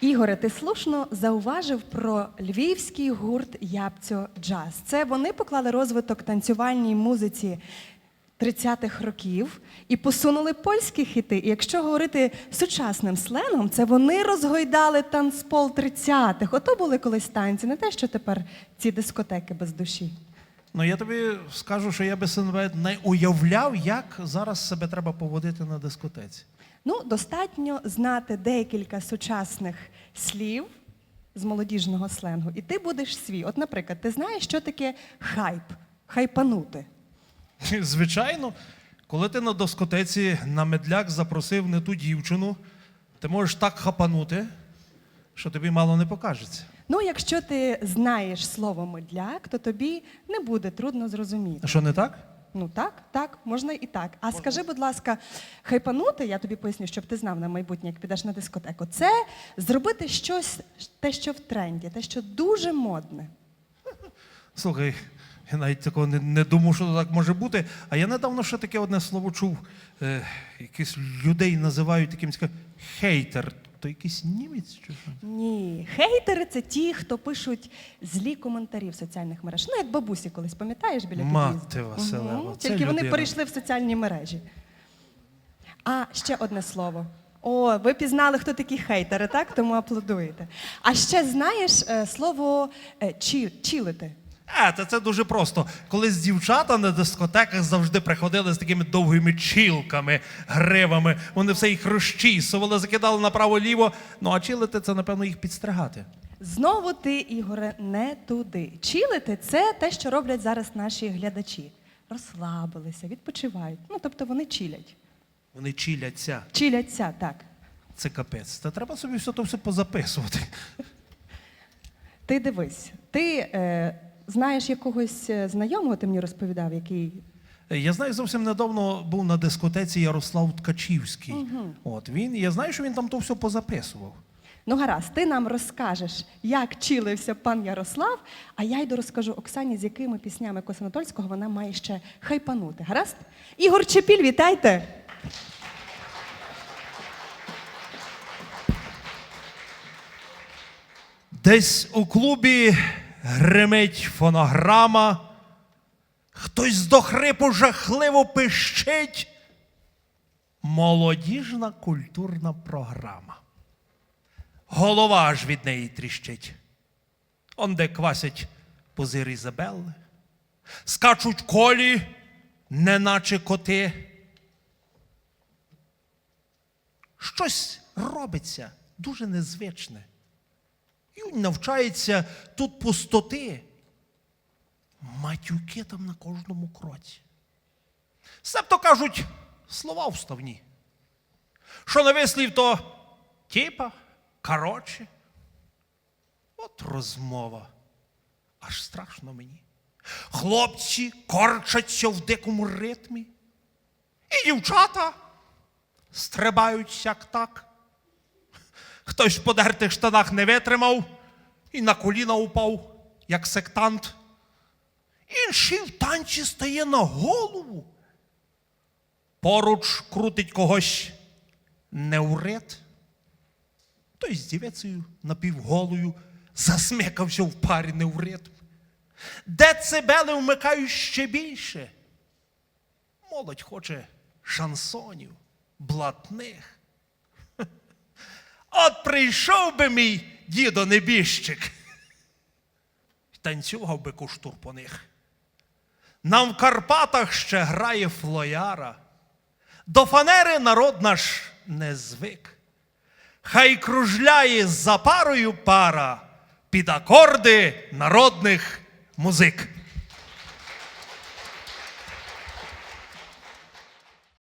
Ігоре, ти слушно зауважив про львівський гурт Ябцьо Джаз. Це вони поклали розвиток танцювальній музиці 30-х років і посунули польські хіти. І якщо говорити сучасним сленгом, це вони розгойдали танцпол 30-х. Ото були колись танці, не те, що тепер ці дискотеки без душі. Ну я тобі скажу, що я би не уявляв, як зараз себе треба поводити на дискотеці. Ну, достатньо знати декілька сучасних слів з молодіжного сленгу, і ти будеш свій. От, наприклад, ти знаєш, що таке хайп, хайпанути. Звичайно, коли ти на дискотеці на медляк запросив не ту дівчину, ти можеш так хапанути, що тобі мало не покажеться. Ну, якщо ти знаєш слово медляк, то тобі не буде трудно зрозуміти. А що не так? Ну так, так, можна і так. А скажи, будь ласка, хайпанути, я тобі поясню, щоб ти знав на майбутнє, як підеш на дискотеку. Це зробити щось, те, що в тренді, те, що дуже модне. Слухай, я навіть такого не, не думав, що так може бути. А я недавно ще таке одне слово чув. Е, якісь людей називають таким хейтер. То якийсь німець чи що? Ні, хейтери це ті, хто пишуть злі коментарі в соціальних мережах. Ну, як бабусі колись, пам'ятаєш біля Мати під'їзду? Василева, Мгм, це Тільки вони людина. перейшли в соціальні мережі. А ще одне слово. О, ви пізнали, хто такі хейтери, так? Тому аплодуєте. А ще знаєш е, слово е, чі, чілити. А, та це дуже просто. Колись дівчата на дискотеках завжди приходили з такими довгими чілками, гривами. Вони все їх розчісували, закидали направо-ліво. Ну а чілити це, напевно, їх підстригати. Знову ти, Ігоре, не туди. Чілити це те, що роблять зараз наші глядачі. Розслабилися, відпочивають. Ну, тобто вони чілять. Вони чіляться. Чіляться, так. Це капець. Та треба собі все то все позаписувати. Ти дивись, ти е, знаєш якогось е, знайомого, ти мені розповідав, який. Я знаю, зовсім недавно був на дискотеці Ярослав Ткачівський. От він, я знаю, що він там то все позаписував. Ну, гаразд, ти нам розкажеш, як чилився пан Ярослав, а я йду розкажу Оксані, з якими піснями Косинатольського вона має ще хайпанути. Гаразд? Ігор Чепіль, вітайте! Десь у клубі гримить фонограма, хтось до хрипу жахливо пищить. Молодіжна культурна програма. Голова аж від неї тріщить. Онде квасять позир Ізабелли, скачуть колі, неначе коти. Щось робиться дуже незвичне. Юнь навчається тут пустоти. Матюки там на кожному кроці. Себто кажуть слова вставні. Що не вислів, то тіпа, коротше. От розмова. Аж страшно мені. Хлопці корчаться в дикому ритмі. І дівчата стрибають сяк так. Хтось в подертих штанах не витримав і на коліна упав, як сектант. Інший в танці стає на голову. Поруч крутить когось неурит. Той з дівецею напівголою засмикався в парі невритм. Децибели вмикають ще більше. Молодь хоче шансонів, блатних. От прийшов би мій дідо небіжчик. Танцював би куштур по них. Нам в Карпатах ще грає флояра. До фанери народ наш не звик. Хай кружляє за парою пара під акорди народних музик.